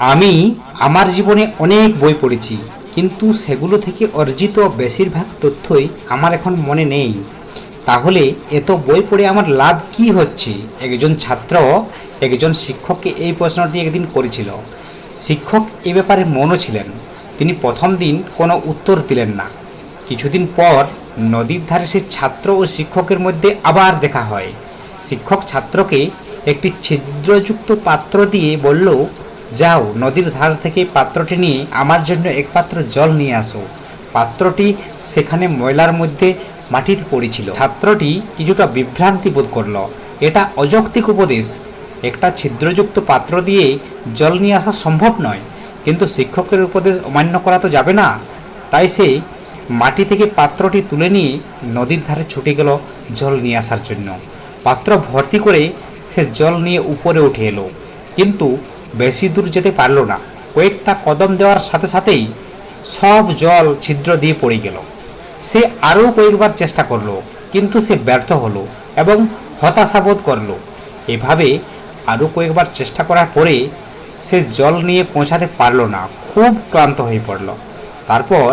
আমি আমার জীবনে অনেক বই পড়েছি, কিন্তু সেগুলো থেকে অর্জিত বেশিরভাগ তথ্যই আমার এখন মনে নেই। তাহলে এত বই পড়ে আমার লাভ কি হচ্ছে? একজন ছাত্র, একজন শিক্ষককে এই প্রশ্নটি একদিন করেছিল। শিক্ষক এ ব্যাপারে মনও ছিলেন। তিনি প্রথম দিন কোনো উত্তর দিলেন না। কিছুদিন পর নদীর ধারে সে ছাত্র ও শিক্ষকের মধ্যে আবার দেখা হয়। শিক্ষক ছাত্রকে একটি ছিদ্রযুক্ত পাত্র দিয়ে বলল যাও, নদীর ধার থেকে পাত্রটি নিয়ে আমার জন্য এক পাত্র জল নিয়ে আসো। পাত্রটি সেখানে ময়লার মধ্যে মাটিতে পড়েছিল। ছাত্রটি কিছুটা বিভ্রান্তি বোধ করল। এটা অযৌক্তিক উপদেশ। একটা ছিদ্রযুক্ত পাত্র দিয়ে জল নিয়ে আসা সম্ভব নয়। কিন্তু শিক্ষকের উপদেশ অমান্য করা তো যাবে না। তাই সে মাটি থেকে পাত্রটি তুলে নিয়ে নদীর ধারে ছুটে গেল জল নিয়ে আসার জন্য। পাত্র ভর্তি করে সে জল নিয়ে উপরে উঠে এলো। কিন্তু বেশি দূর যেতে পারল না। কয়েকটা কদম দেওয়ার সাথে সাথেই সব জল ছিদ্র দিয়ে পড়ে গেল। সে আরও কয়েকবার চেষ্টা করল, কিন্তু সে ব্যর্থ হলো এবং হতাশাবোধ করল। এভাবে আরও কয়েকবার চেষ্টা করার পরে সে জল নিয়ে পৌঁছাতে পারল না, খুব ক্লান্ত হয়ে পড়ল। তারপর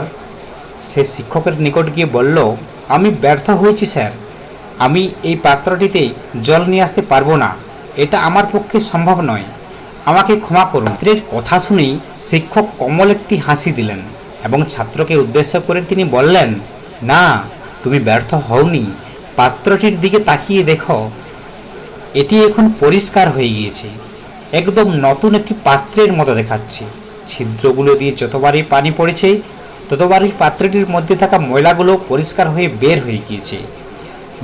সে শিক্ষকের নিকট গিয়ে বলল, আমি ব্যর্থ হয়েছি, স্যার। আমি এই পাত্রটিতে জল নিয়ে আসতে পারব না। এটা আমার পক্ষে সম্ভব নয়। আমাকে ক্ষমা করুন। ছাত্রের কথা শুনেই শিক্ষক কমল একটি হাসি দিলেন এবং ছাত্রকে উদ্দেশ্য করে তিনি বললেন, না, তুমি ব্যর্থ হওনি। পাত্রটির দিকে তাকিয়ে দেখো। এটি এখন পরিষ্কার হয়ে গিয়েছে। একদম নতুন একটি পাত্রের মতো দেখাচ্ছে। ছিদ্রগুলো দিয়ে যতবারই পানি পড়েছে, ততবারই পাত্রটির মধ্যে থাকা ময়লাগুলো পরিষ্কার হয়ে বের হয়ে গিয়েছে।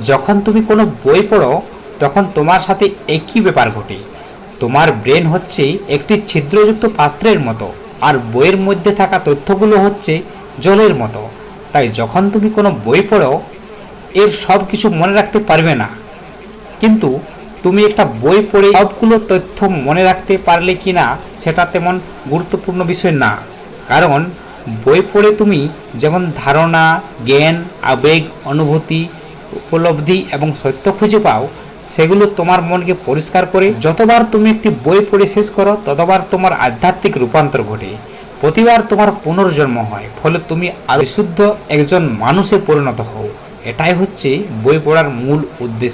যখন তুমি কোনো বই পড়ো, তখন তোমার সাথে একই ব্যাপার ঘটে। তোমার ব্রেন হচ্ছে একটি ছিদ্রযুক্ত পাত্রের মতো, আর বইয়ের মধ্যে থাকা তথ্যগুলো হচ্ছে জলের মতো। তাই যখন তুমি কোনো বই পড়ো, এর সব কিছু মনে রাখতে পারবে না। কিন্তু তুমি একটা বই পড়ে সবগুলো তথ্য মনে রাখতে পারলে কি না সেটা তেমন গুরুত্বপূর্ণ বিষয় না। কারণ বই পড়ে তুমি যেমন ধারণা, জ্ঞান, আবেগ, অনুভূতি, উপলব্ধি এবং সত্য খুঁজে পাও সেগুলো তোমার মনকে পরিষ্কার করে, যতবার তুমি একটি বই পড়ে শেষ করো, ততবার তোমার আধ্যাত্মিক রূপান্তর ঘটে। প্রতিবার তোমার পুনর্জন্ম হয়, ফলে তুমি আরও শুদ্ধ একজন মানুষে পরিণত হও। এটাই হচ্ছে বই পড়ার মূল উদ্দেশ্য।